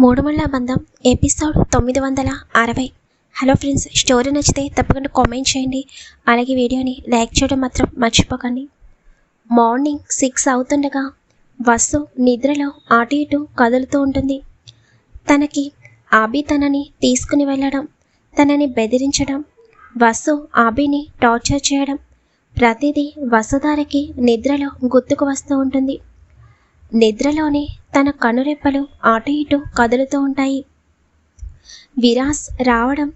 మూడుమళ్ళ బంధం ఎపిసోడ్ తొమ్మిది వందల అరవై. హలో ఫ్రెండ్స్ స్టోరీ నచ్చితే తప్పకుండా కామెంట్ చేయండి. అలాగే వీడియోని లైక్ చేయడం మాత్రం మర్చిపోకండి. మార్నింగ్ సిక్స్ అవుతుండగా వసు నిద్రలో అటు ఇటు కదులుతూ ఉంటుంది. తనకి ఆబి తనని తీసుకుని వెళ్ళడం తనని బెదిరించడం వసు ఆబిని టార్చర్ చేయడం ప్రతిదీ వసుధారకి నిద్రలో గుర్తుకు వస్తూ ఉంటుంది. నిద్రలోనే తన కనురెప్పలు అటు ఇటు కదులుతూ ఉంటాయి. విరాస్ రావడం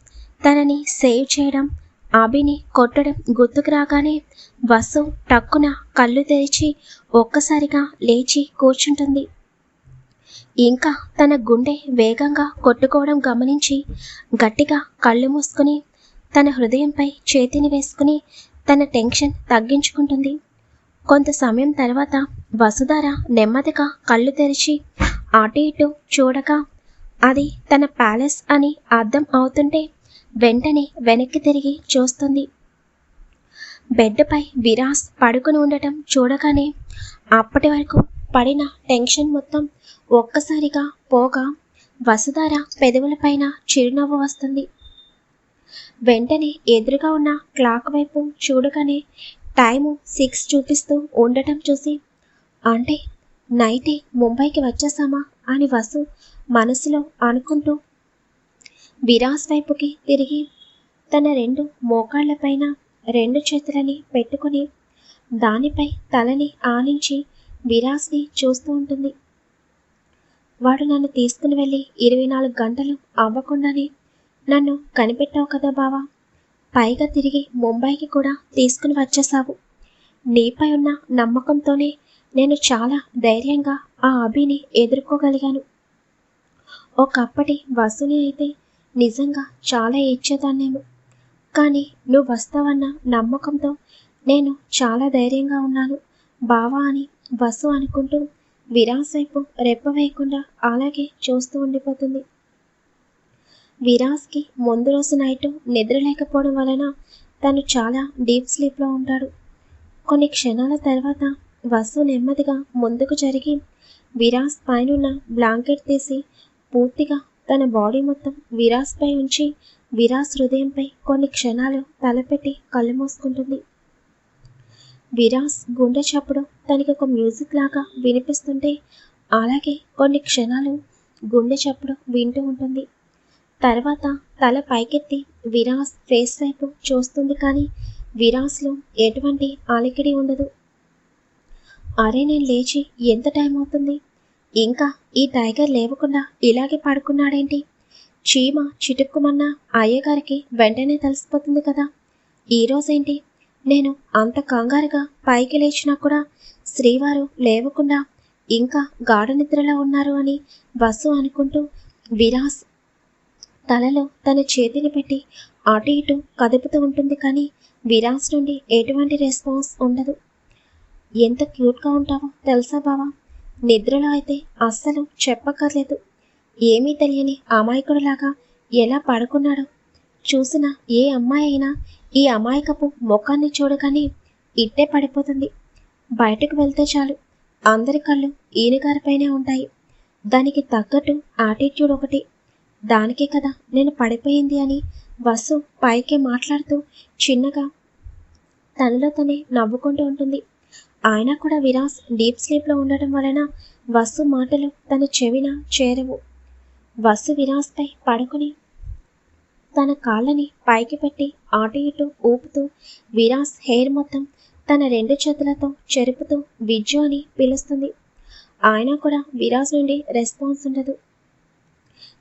తనని సేవ్ చేయడం అభిని కొట్టడం గుర్తుకు రాగానే వసు టక్కున కళ్ళు తెరిచి ఒక్కసారిగా లేచి కూర్చుంటుంది. ఇంకా తన గుండె వేగంగా కొట్టుకోవడం గమనించి గట్టిగా కళ్ళు మూసుకుని తన హృదయంపై చేతిని వేసుకుని తన టెన్షన్ తగ్గించుకుంటుంది. కొంత సమయం తర్వాత వసుధార నెమ్మదిగా కళ్ళు తెరిచి అటు ఇటు చూడగా అది తన ప్యాలెస్ అని అర్థం అవుతుంటే వెంటనే వెనక్కి తిరిగి చూస్తుంది. బెడ్పై విరాస్ పడుకుని ఉండటం చూడగానే అప్పటి వరకు పడిన టెన్షన్ మొత్తం ఒక్కసారిగా పోగా వసుధార పెదవులపైన చిరునవ్వు వస్తుంది. వెంటనే ఎదురుగా ఉన్న క్లాక్ వైపు చూడగానే టైము సిక్స్ చూపిస్తూ ఉండటం చూసి అంటే నైటే ముంబైకి వచ్చేసామా? అని వసు మనసులో అనుకుంటూ విరాస్ వైపుకి తిరిగి తన రెండు మోకాళ్ళపైన రెండు చేతులని పెట్టుకుని దానిపై తలని ఆనించి విరాస్ని చూస్తూ ఉంటుంది. వాడు నన్ను తీసుకుని వెళ్ళి ఇరవై నాలుగు గంటలు అవ్వకుండానే నన్ను కనిపెట్టావు కదా బావా? పైగా తిరిగి ముంబైకి కూడా తీసుకుని వచ్చేశావు. నీపై ఉన్న నమ్మకంతోనే నేను చాలా ధైర్యంగా ఆ అభిని ఎదుర్కోగలిగాను. ఒకప్పటి వసుని అయితే నిజంగా చాలా ఇచ్చేదాన్నేమో. కానీ నువ్వు వస్తావన్న నమ్మకంతో నేను చాలా ధైర్యంగా ఉన్నాను. బావా అని వసు అనుకుంటూ విరాస్ వైపు రెప్ప వేయకుండా అలాగే చూస్తూ ఉండిపోతుంది. విరాస్కి ముందు రోజు నైట్ నిద్ర లేకపోవడం వలన తను చాలా డీప్ స్లీప్లో ఉంటాడు. కొన్ని క్షణాల తర్వాత వసు నెమ్మదిగా ముందుకు జరిగి విరాస్ పైనున్న బ్లాంకెట్ తీసి పూర్తిగా తన బాడీ మొత్తం విరాస్పై ఉంచి విరాస్ హృదయంపై కొన్ని క్షణాలు తలపెట్టి కళ్ళు మూసుకుంటుంది. విరాస్ గుండె చప్పుడు తనకి ఒక మ్యూజిక్ లాగా వినిపిస్తుంటే అలాగే కొన్ని క్షణాలు గుండె చప్పుడు వింటూ ఉంటుంది. తర్వాత తల పైకెత్తి విరాస్ ఫేస్ వైపు చూస్తుంది కానీ విరాస్లో ఎటువంటి అలికిడి ఉండదు. అరే నేను లేచి ఎంత టైం అవుతుంది? ఇంకా ఈ టైగర్ లేవకుండా ఇలాగే పడుకున్నాడేంటి? చీమ చిటుక్కుమన్నా అయ్యగారికి వెంటనే తెలిసిపోతుంది కదా. ఈరోజేంటి నేను అంత కంగారుగా పైకి లేచినా కూడా శ్రీవారు లేవకుండా ఇంకా గాఢ నిద్రలో ఉన్నారు అని బస్సు అనుకుంటూ విరాస్ తలలో తన చేతిని పెట్టి అటు ఇటు కదుపుతూ ఉంటుంది కానీ విరాస్ నుండి ఎటువంటి రెస్పాన్స్ ఉండదు. ఎంత క్యూట్గా ఉంటావో తెలుసా బావా? నిద్రలో అయితే అస్సలు చెప్పక్కర్లేదు. ఏమీ తెలియని అమాయకుడిలాగా ఎలా పడుకున్నాడో. చూసిన ఏ అమ్మాయి అయినా ఈ అమాయకపు ముఖాన్ని చూడగానే ఇట్టే పడిపోతుంది. బయటకు వెళ్తే చాలు. అందరి కళ్ళు ఈయనగారిపైనే ఉంటాయి. దానికి తగ్గట్టు యాటిట్యూడ్ ఒకటి దానికే కదా నేను పడిపోయింది అని వసు పైకే మాట్లాడుతూ చిన్నగా తనలో తనే నవ్వుకుంటూ ఉంటుంది. ఆయన కూడా విరాస్ డీప్ స్లీప్లో ఉండటం వలన వసు మాటలు తన చెవిన చేరవు. వసు విరాస్పై పడుకుని తన కాళ్ళని పైకి పెట్టి అటు ఇటు ఊపుతూ విరాస్ హెయిర్ మొత్తం తన రెండు చేతులతో చెరుపుతూ విజ్జు అని పిలుస్తుంది. ఆయన కూడా విరాస్ నుండి రెస్పాన్స్ ఉండదు.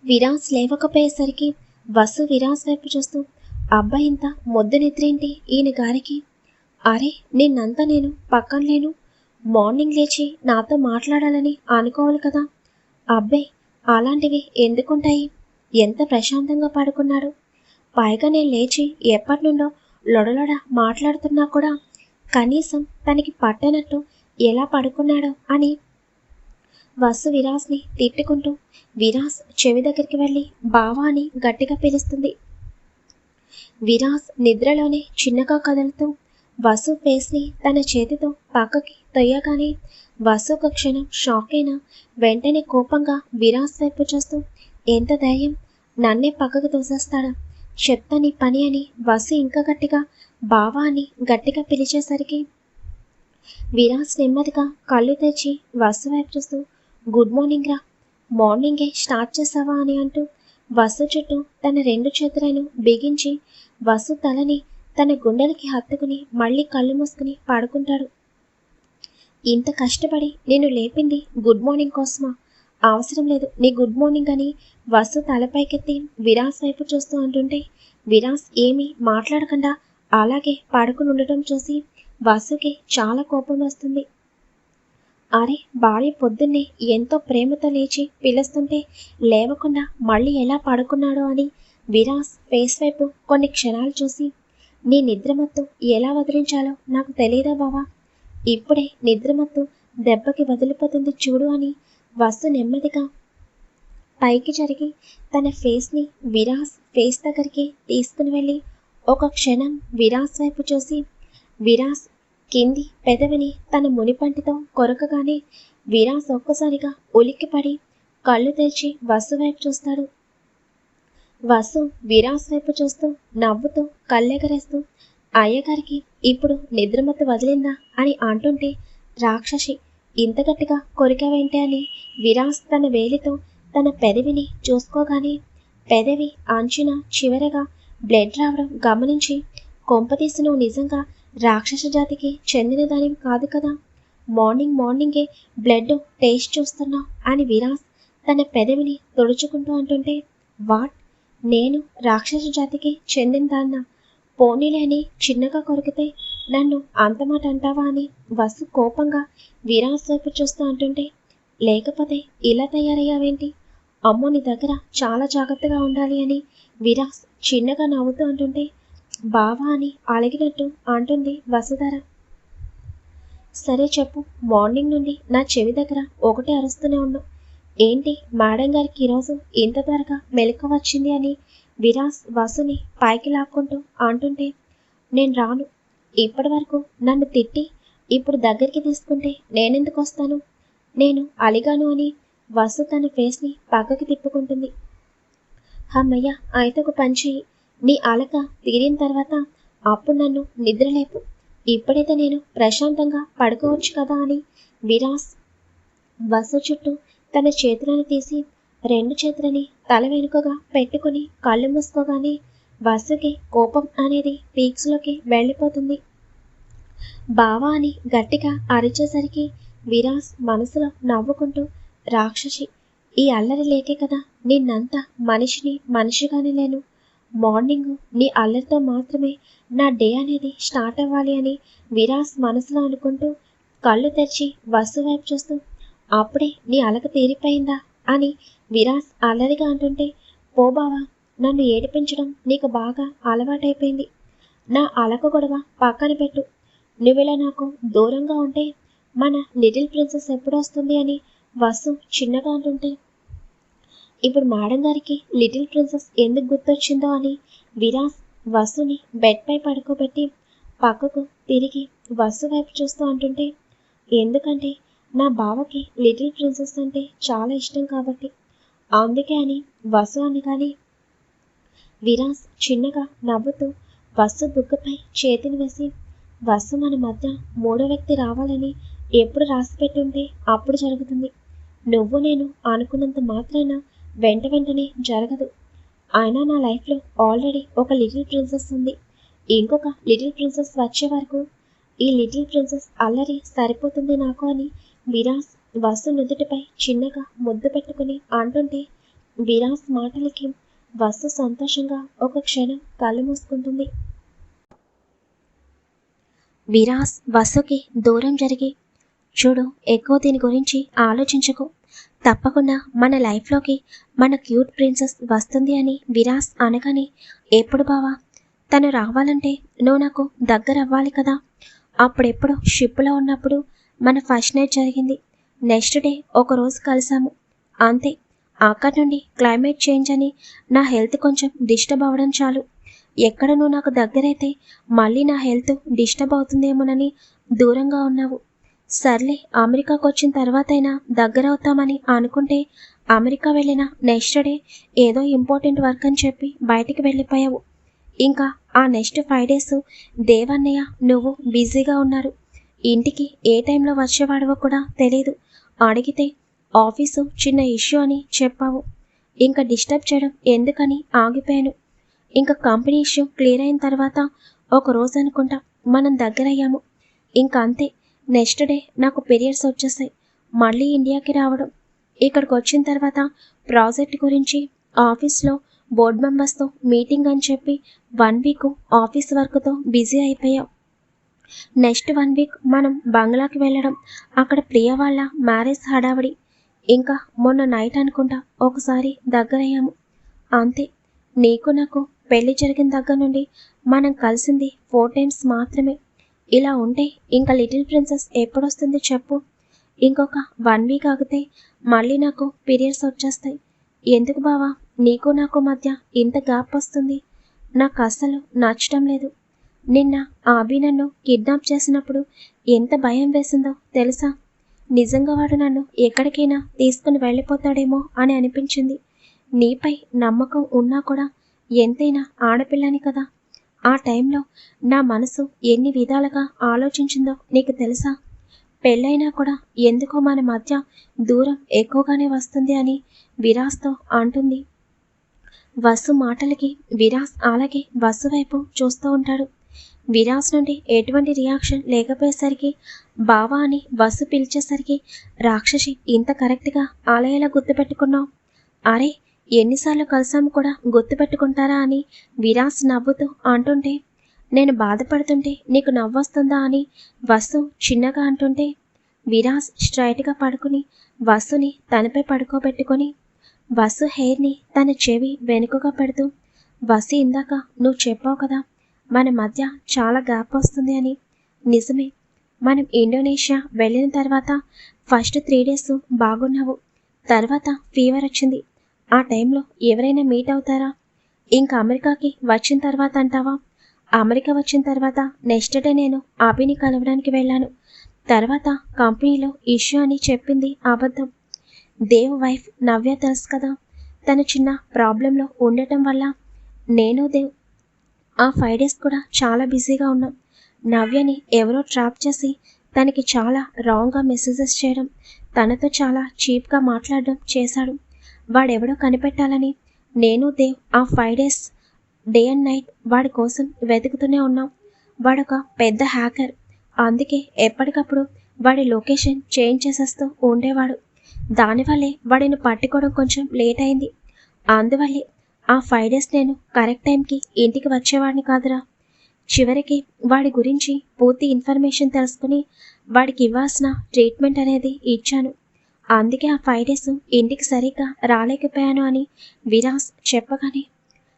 విరాస్ లేవకపోయేసరికి వసు విరాస్ వైపు చూస్తూ అబ్బాయి ఇంత మొద్దు నిద్రేంటి ఈయన గారికి? అరే నిన్నంతా నేను పక్కన లేను. మార్నింగ్ లేచి నాతో మాట్లాడాలని అనుకోవాలి కదా. అబ్బాయి అలాంటివి ఎందుకుంటాయి? ఎంత ప్రశాంతంగా పడుకున్నాడు. పైగా నేను లేచి ఎప్పటి నుండో లొడలొడ మాట్లాడుతున్నా కూడా కనీసం తనకి పట్టనట్టు ఎలా పడుకున్నాడో అని వసు విరాస్ని తిట్టుకుంటూ విరాస్ చెవి దగ్గరికి వెళ్ళి బావా అని గట్టిగా పిలుస్తుంది. విరాస్ నిద్రలోనే చిన్నగా కదులుతూ వసు ఫేస్ని తన చేతితో పక్కకి తొయ్యగానే వసు ఒక క్షణం షాక్ అయినా వెంటనే కోపంగా విరాస్ వైపు చూస్తూ ఎంత ధైర్యం? నన్నే పక్కకు తోసేస్తాడా? చెప్తా నీ పని అని వసు ఇంకా గట్టిగా బావా అని గట్టిగా పిలిచేసరికి విరాస్ నెమ్మదిగా కళ్ళు తెచ్చి వసు వైపు చూస్తూ గుడ్ మార్నింగ్ రా. మార్నింగే స్టార్ట్ చేసావా? అని అంటూ వసు చుట్టూ తన రెండు చేతులను బిగించి వసు తలని తన గుండెలకి హత్తుకుని మళ్ళీ కళ్ళు మూసుకుని పడుకుంటాడు. ఇంత కష్టపడి నేను లేపింది గుడ్ మార్నింగ్ కోసమా? అవసరం లేదు. నీ గుడ్ మార్నింగ్ అని వసు తలపైకెత్తి విరాస్ వైపు చూస్తూ అంటుంటే విరాస్ ఏమీ మాట్లాడకుండా అలాగే పడుకుని ఉండటం చూసి వసుకి చాలా కోపం వస్తుంది. అరే భార్య పొద్దున్నే ఎంతో ప్రేమతో లేచి పిలుస్తుంటే లేవకుండా మళ్ళీ ఎలా పడుకున్నాడో అని విరాస్ ఫేస్ వైపు కొన్ని క్షణాలు చూసి నీ నిద్రమత్తు ఎలా వదిలించాలో నాకు తెలియదా బావా? ఇప్పుడే నిద్రమత్తు దెబ్బకి వదిలిపోతుంది చూడు అని వస్తు నెమ్మదిగా పైకి జరిగి తన ఫేస్ని విరాస్ ఫేస్ దగ్గరికి తీసుకుని వెళ్ళి ఒక క్షణం విరాస్ వైపు చూసి విరాస్ కింది పెదవిని తన మునిపంటితో కొరకగానే విరాస్ ఒక్కసారిగా ఉలిక్కిపడి కళ్ళు తెరిచి వసు వైపు చూస్తాడు. వసు విరాస్ వైపు చూస్తూ నవ్వుతూ కళ్ళెగరేస్తూ అయ్యగారికి ఇప్పుడు నిద్రమత్తు వదిలిందా అని అంటుంటే రాక్షసి ఇంత గట్టిగా కొరికావేంటి అని విరాస్ తన వేలితో తన పెదవిని చూసుకోగానే పెదవి అంచున చివరగా బ్లడ్ రావడం గమనించి కొంపతీసి నువ్వు నిజంగా రాక్షస జాతికి చెందిన దానివి కాదు కదా. మార్నింగ్ మార్నింగే బ్లడ్ టేస్ట్ చూస్తున్నావు అని విరాస్ తన పెదవిని తుడుచుకుంటూ అంటుంటే వాట్? నేను రాక్షస జాతికి చెందిన దాన్న? పోనీలేని చిన్నగా కొరికితే నన్ను అంతమాట అంటావా అని వసు కోపంగా విరాస్ వైపు చూస్తూ అంటుంటే లేకపోతే ఇలా తయారయ్యావేంటి? అమ్మో నీ దగ్గర చాలా జాగ్రత్తగా ఉండాలి అని విరాస్ చిన్నగా నవ్వుతూ అంటుంటే బావా అని అలిగినట్టు అంటుంది వసుధర. సరే చెప్పు మార్నింగ్ నుండి నా చెవి దగ్గర ఒకటే అరుస్తూనే ఉన్నావు. ఏంటి మేడం గారికి ఈరోజు ఇంత త్వరగా మెలకు వచ్చింది అని విరాస్ వసుని పైకి లాక్కుంటూ అంటుంటే నేను రాను. ఇప్పటి వరకు నన్ను తిట్టి ఇప్పుడు దగ్గరికి తీసుకుంటే నేనెందుకు వస్తాను? నేను అలిగాను అని వసు తన ఫేస్ని పక్కకి తిప్పుకుంటుంది. అమ్మయ్య అయితే ఒక పని చెయ్యి నీ అలక తీరిన తర్వాత అప్పుడు నన్ను నిద్రలేపు. ఇప్పుడైతే నేను ప్రశాంతంగా పడుకోవచ్చు కదా అని విరాస్ వసు చుట్టూ తన చేతులను తీసి రెండు చేతులని తల వెనుకగా పెట్టుకుని కళ్ళు మూసుకోగానే వసుకి కోపం అనేది పీక్స్లోకి వెళ్ళిపోతుంది. బావా అని గట్టిగా అరిచేసరికి విరాస్ మనసులో నవ్వుకుంటూ రాక్షసి ఈ అల్లరి లేకే కదా నిన్నంతా మనిషిని మనిషిగానే లేను. మార్నింగ్ నీ అల్లరితో మాత్రమే నా డే అనేది స్టార్ట్ అవ్వాలి అని విరాస్ మనసులో అనుకుంటూ కళ్ళు తెరిచి వసు వైపు చూస్తూ అప్పుడే నీ అలక తీరిపోయిందా? అని విరాస్ అల్లరిగా అంటుంటే పో బావా నన్ను ఏడిపించడం నీకు బాగా అలవాటైపోయింది. నా అలక గొడవ పక్కన పెట్టు. నువ్వెలా నాకు దూరంగా ఉంటే మన లిటిల్ ప్రిన్సెస్ ఎప్పుడు వస్తుంది అని వసు చిన్నగా అంటుంటే ఇప్పుడు మేడం గారికి లిటిల్ ప్రిన్సెస్ ఎందుకు గుర్తొచ్చిందో అని విరాస్ వసుని బెడ్పై పడుకోబెట్టి పక్కకు తిరిగి వసు వైపు చూస్తూ అంటుంటే ఎందుకంటే నా బావకి లిటిల్ ప్రిన్సెస్ అంటే చాలా ఇష్టం కాబట్టి. అందుకే అని వసు అని కానీ విరాస్ చిన్నగా నవ్వుతూ వసు బుగ్గపై చేతిని వేసి వసు మన మధ్య మూడో వ్యక్తి రావాలని ఎప్పుడు రాసి పెట్టుంటే అప్పుడు జరుగుతుంది. నువ్వు నేను అనుకున్నంత మాత్రాన వెంట వెంటనే జరగదు. అయినా నా లైఫ్లో ఆల్రెడీ ఒక లిటిల్ ప్రిన్సెస్ ఉంది. ఇంకొక లిటిల్ ప్రిన్సెస్ వచ్చే వరకు ఈ లిటిల్ ప్రిన్సెస్ అల్లరి సరిపోతుంది నాకు అని విరాస్ వసు నుదుటిపై చిన్నగా ముద్దు పెట్టుకుని అంటుంటే విరాస్ మాటలకి వసు సంతోషంగా ఒక క్షణం కళ్ళు మూసుకుంటుంది. విరాస్ వసుకి దూరం జరిగి చూడు ఎక్కువ దీని గురించి ఆలోచించకు. తప్పకుండా మన లైఫ్లోకి మన క్యూట్ ప్రిన్సెస్ వస్తుంది అని విరాస్ అనగానే ఎప్పుడు బావా? తను రావాలంటే నువ్వు నాకు దగ్గర అవ్వాలి కదా. అప్పుడెప్పుడు షిప్లో ఉన్నప్పుడు మన ఫస్ట్ నైట్ జరిగింది. నెక్స్ట్ డే ఒక రోజు కలిసాము. అంతే. అక్కడి నుండి క్లైమేట్ చేంజ్ అని నా హెల్త్ కొంచెం డిస్టర్బ్ అవ్వడం చాలు. ఎక్కడ నువ్వు నాకు దగ్గరైతే మళ్ళీ నా హెల్త్ డిస్టర్బ్ అవుతుందేమోనని దూరంగా ఉన్నావు. సర్లే అమెరికాకు వచ్చిన తర్వాతైనా దగ్గరవుతామని అనుకుంటే అమెరికా వెళ్ళిన నెక్స్ట్ డే ఏదో ఇంపార్టెంట్ వర్క్ అని చెప్పి బయటికి వెళ్ళిపోయావు. ఇంకా ఆ నెక్స్ట్ ఫైవ్ డేస్ దేవన్నయ్య నువ్వు బిజీగా ఉన్నారు. ఇంటికి ఏ టైంలో వచ్చేవాడవో కూడా తెలీదు. అడిగితే ఆఫీసు చిన్న ఇష్యూ అని చెప్పావు. ఇంకా డిస్టర్బ్ చేయడం ఎందుకని ఆగిపోయాను. ఇంకా కంపెనీ ఇష్యూ క్లియర్ అయిన తర్వాత ఒక రోజు అనుకుంటా మనం దగ్గరయ్యాము. ఇంకంతే అంతే నెక్స్ట్ డే నాకు పీరియడ్స్ వచ్చేసాయి మళ్ళీ ఇండియాకి రావడం. ఇక్కడికి వచ్చిన తర్వాత ప్రాజెక్ట్ గురించి ఆఫీస్లో బోర్డ్ మెంబర్స్తో మీటింగ్ అని చెప్పి వన్ వీక్ ఆఫీస్ వర్క్తో బిజీ అయిపోయాం. నెక్స్ట్ వన్ వీక్ మనం బంగ్లాకి వెళ్ళడం. అక్కడ ప్రియ వాళ్ళ మ్యారేజ్ హడావిడి. ఇంకా మొన్న నైట్ అనుకుంటా ఒకసారి దగ్గరయ్యాము. అంతే. నీకు నాకు పెళ్ళి జరిగిన దగ్గర నుండి మనం కలిసింది ఫోర్ టైమ్స్ మాత్రమే. ఇలా ఉంటే ఇంకా లిటిల్ ప్రిన్సెస్ ఎప్పుడొస్తుంది చెప్పు. ఇంకొక వన్ వీక్ ఆగితే మళ్ళీ నాకు పీరియడ్స్ వచ్చేస్తాయి. ఎందుకు బావా? నీకు నాకు మధ్య ఇంత గ్యాప్ వస్తుంది. నాకు అస్సలు నచ్చడం లేదు. నిన్న ఆబి నన్ను కిడ్నాప్ చేసినప్పుడు ఎంత భయం వేసిందో తెలుసా? నిజంగా వాడు నన్ను ఎక్కడికైనా తీసుకుని వెళ్ళిపోతాడేమో అని అనిపించింది. నీపై నమ్మకం ఉన్నా కూడా ఎంతైనా ఆడపిల్లని కదా. ఆ టైంలో నా మనసు ఎన్ని విధాలుగా ఆలోచించిందో నీకు తెలుసా? పెళ్ళైనా కూడా ఎందుకో మన మధ్య దూరం ఎక్కువగానే వస్తుంది అని విరాస్తో అంటుంది. వసు మాటలకి విరాస్ అలాగే వసు వైపు చూస్తూ ఉంటాడు. విరాస్ నుండి ఎటువంటి రియాక్షన్ లేకపోయేసరికి బావా అని వసు పిలిచేసరికి రాక్షసి ఇంత కరెక్ట్గా ఆలయాల గుర్తుపెట్టుకున్నావు అరే ఎన్నిసార్లు కలిసాము కూడా గుర్తుపెట్టుకుంటారా అని విరాస్ నవ్వుతూ అంటుంటే నేను బాధపడుతుంటే నీకు నవ్వొస్తుందా అని వసు చిన్నగా అంటుంటే విరాస్ స్ట్రైట్గా పడుకుని వసుని తనపై పడుకోబెట్టుకొని వసు హెయిర్ని తన చెవి వెనుకగా పెడుతూ వసు ఇందాక నువ్వు చెప్పావు కదా మన మధ్య చాలా గ్యాప్ వస్తుంది అని. నిజమే మనం ఇండోనేషియా వెళ్ళిన తర్వాత ఫస్ట్ త్రీ డేస్ బాగున్నావు తర్వాత ఫీవర్ వచ్చింది ఆ టైంలో ఎవరైనా మీట్ అవుతారా? ఇంకా అమెరికాకి వచ్చిన తర్వాత అంటావా? అమెరికా వచ్చిన తర్వాత నెక్స్ట్ డే నేను అభిని కలవడానికి వెళ్ళాను. తర్వాత కంపెనీలో ఇష్యూ అని చెప్పింది అబద్ధం. దేవ్ వైఫ్ నవ్య తెలుసు కదా తను చిన్న ప్రాబ్లంలో ఉండటం వల్ల నేను దేవ్. ఆ ఫైవ్ డేస్ కూడా చాలా బిజీగా ఉన్నాం. నవ్యని ఎవరో ట్రాప్ చేసి తనకి చాలా రాంగ్గా మెసేజెస్ చేయడం తనతో చాలా చీప్గా మాట్లాడడం చేశాడు. వాడెవడో కనిపెట్టాలని. నేను దేవ్ ఆ five days day and night వాడి కోసం వెతుకుతూనే ఉన్నాం. వాడొక పెద్ద హ్యాకర్. అందుకే ఎప్పటికప్పుడు వాడి లొకేషన్ చేంజ్ చేసేస్తూ ఉండేవాడు. దానివల్లే వాడిని పట్టుకోవడం కొంచెం లేట్ అయింది. అందువల్లే ఆ ఫైవ్ డేస్ నేను కరెక్ట్ టైంకి ఇంటికి వచ్చేవాడిని కాదురా. చివరికి వాడి గురించి పూర్తి ఇన్ఫర్మేషన్ తెలుసుకుని వాడికి ఇవ్వాల్సిన ట్రీట్మెంట్ అనేది ఇచ్చాను. అందుకే ఆ ఫైవ్ డేస్ ఇంటికి సరిగ్గా రాలేకపోయాను అని విరాస్ చెప్పగానే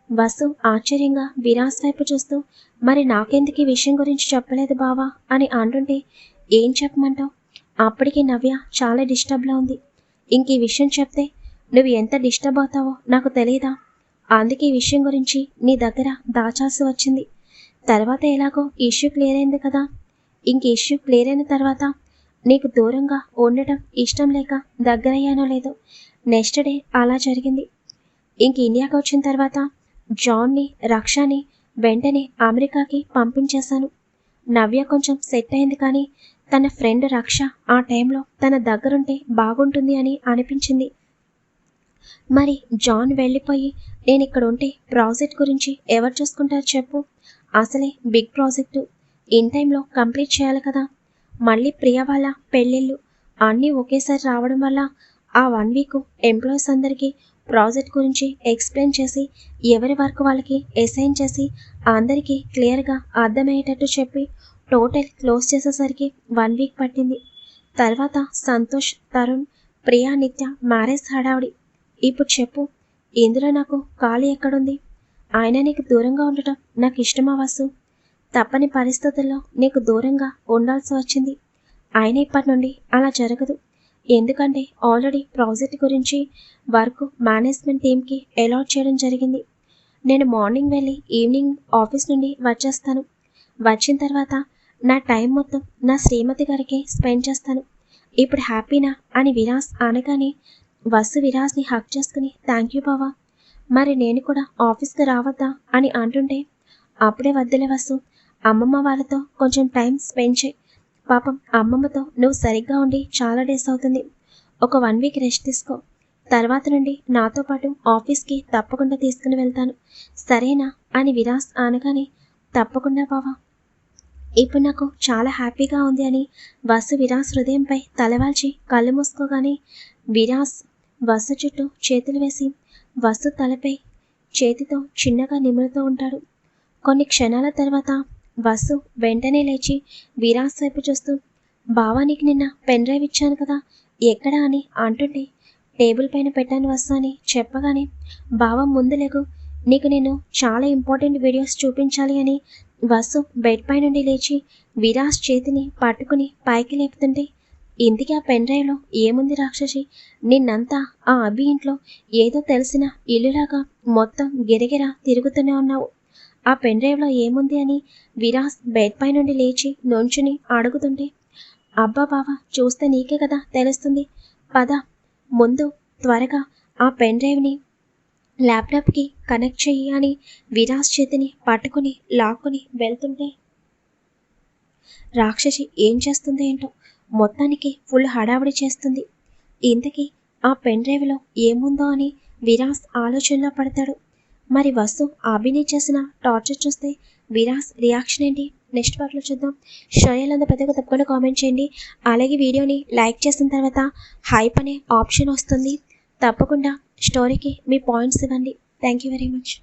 వసు ఆశ్చర్యంగా విరాస్ వైపు చూస్తూ మరి నాకెందుకు ఈ విషయం గురించి చెప్పలేదు బావా? అని అంటుంటే ఏం చెప్పమంటావు? అప్పటికి నవ్య చాలా డిస్టర్బ్లో ఉంది. ఇంక ఈ విషయం చెప్తే నువ్వు ఎంత డిస్టర్బ్ అవుతావో నాకు తెలియదా అందుకే ఈ విషయం గురించి నీ దగ్గర దాచాల్సి వచ్చింది. తర్వాత ఎలాగో ఇష్యూ క్లియర్ అయింది కదా. ఇంక ఇష్యూ క్లియర్ అయిన తర్వాత నీకు దూరంగా ఉండటం ఇష్టం లేక దగ్గరయ్యానో లేదో నెక్స్ట్ డే అలా జరిగింది. ఇంక ఇండియాకి వచ్చిన తర్వాత జాన్ని రక్షని వెంటనే అమెరికాకి పంపించేశాను. నవ్య కొంచెం సెట్ అయింది కానీ తన ఫ్రెండ్ రక్ష ఆ టైంలో తన దగ్గరుంటే బాగుంటుంది అని అనిపించింది. మరి జాన్ వెళ్ళిపోయి నేను ఇక్కడ ఉంటే ప్రాజెక్ట్ గురించి ఎవరు చూసుకుంటారు చెప్పు. అసలే బిగ్ ప్రాజెక్టు. ఇన్ టైంలో కంప్లీట్ చేయాలి కదా. మళ్ళీ ప్రియ వాళ్ళ పెళ్ళిళ్ళు అన్నీ ఒకేసారి రావడం వల్ల ఆ వన్ వీక్ ఎంప్లాయీస్ అందరికీ ప్రాజెక్ట్ గురించి ఎక్స్ప్లెయిన్ చేసి ఎవరి వర్క్ వాళ్ళకి అసైన్ చేసి అందరికీ క్లియర్గా అర్థమయ్యేటట్టు చెప్పి టోటల్ క్లోజ్ చేసేసరికి వన్ వీక్ పట్టింది. తర్వాత సంతోష్ తరుణ్ ప్రియా నిత్య మ్యారేజ్ హడావిడి. ఇప్పుడు చెప్పు ఇందులో నాకు ఖాళీ ఎక్కడుంది? ఆయన నీకు దూరంగా ఉండటం నాకు ఇష్టమా వసు? తప్పని పరిస్థితుల్లో నీకు దూరంగా ఉండాల్సి వచ్చింది. ఆయన ఇప్పటి నుండి అలా జరగదు. ఎందుకంటే ఆల్రెడీ ప్రాజెక్ట్ గురించి వర్క్ మేనేజ్మెంట్ టీంకి అలాట్ చేయడం జరిగింది. నేను మార్నింగ్ వెళ్ళి ఈవినింగ్ ఆఫీస్ నుండి వచ్చేస్తాను. వచ్చిన తర్వాత నా టైం మొత్తం నా శ్రీమతి గారికి స్పెండ్ చేస్తాను. ఇప్పుడు హ్యాపీనా అని విరాస్ అనగానే వసు విరాస్ని హక్ చేసుకుని థ్యాంక్ యూ బావా. మరి నేను కూడా ఆఫీస్కి రావద్దా? అని అంటుంటే అప్పుడే వద్దులే వసు. అమ్మమ్మ వాళ్ళతో కొంచెం టైం స్పెండ్ చేయి. పాపం అమ్మమ్మతో నువ్వు సరిగ్గా ఉండి చాలా డేస్ అవుతుంది. ఒక వన్ వీక్ రెస్ట్ తీసుకో. తర్వాత నుండి నాతో పాటు ఆఫీస్కి తప్పకుండా తీసుకుని వెళ్తాను. సరేనా? అని విరాస్ అనగానే తప్పకుండా బావా. ఇప్పుడు నాకు చాలా హ్యాపీగా ఉంది అని వసు విరాస్ హృదయంపై తలవాల్చి కళ్ళు మూసుకోగానే విరాస్ వసు చుట్టూ చేతులు వేసి వసు తలపై చేతితో చిన్నగా నిమురుతూ ఉంటాడు. కొన్ని క్షణాల తర్వాత వసు వెంటనే లేచి విరాస్ వైపు చూస్తూ బావా నీకు నిన్న పెన్ డ్రైవ్ ఇచ్చాను కదా ఎక్కడా? అని అంటుంటే టేబుల్ పైన పెట్టాను వస్తా అని చెప్పగానే బావ ముందు లేకు నీకు నేను చాలా ఇంపార్టెంట్ వీడియోస్ చూపించాలి అని వసు బెడ్ పై నుండి లేచి విరాస్ చేతిని పట్టుకుని పైకి లేపుతుంటే ఇంతకీ ఆ పెన్ డ్రైవ్లో ఏముంది రాక్షసి? నిన్నంతా ఆ అభి ఇంట్లో ఏదో తెలిసిన ఇల్లులాగా మొత్తం గిరగిరా తిరుగుతూనే ఉన్నావు. ఆ పెన్ డ్రైవ్లో ఏముంది అని విరాస్ బెడ్ పై నుండి లేచి నుంచుని అడుగుతుంటే అబ్బా బావా చూస్తే నీకే కదా తెలుస్తుంది. పద ముందు త్వరగా ఆ పెన్ డ్రైవ్ని ల్యాప్టాప్కి కనెక్ట్ చెయ్యి అని విరాస్ చేతిని పట్టుకుని లాక్కుని వెళ్తుంటే రాక్షసి ఏం చేస్తుంది ఏంటో మొత్తానికి ఫుల్ హడావిడి చేస్తుంది. ఇంతకీ ఆ పెన్ డ్రైవ్లో ఏముందో అని విరాస్ ఆలోచనలో పడతాడు. మరి వసు అభినయ్ చేసిన టార్చర్ చూస్తే విరాస్ రియాక్షన్ ఏంటి? నెక్స్ట్ పార్ట్లో చూద్దాం. షోయాలంతా ప్రతి తప్పకుండా కామెంట్ చేయండి. అలాగే వీడియోని లైక్ చేసిన తర్వాత హైప్ అనే ఆప్షన్ వస్తుంది. తప్పకుండా స్టోరీకి మీ పాయింట్స్ ఇవ్వండి. Thank you very much.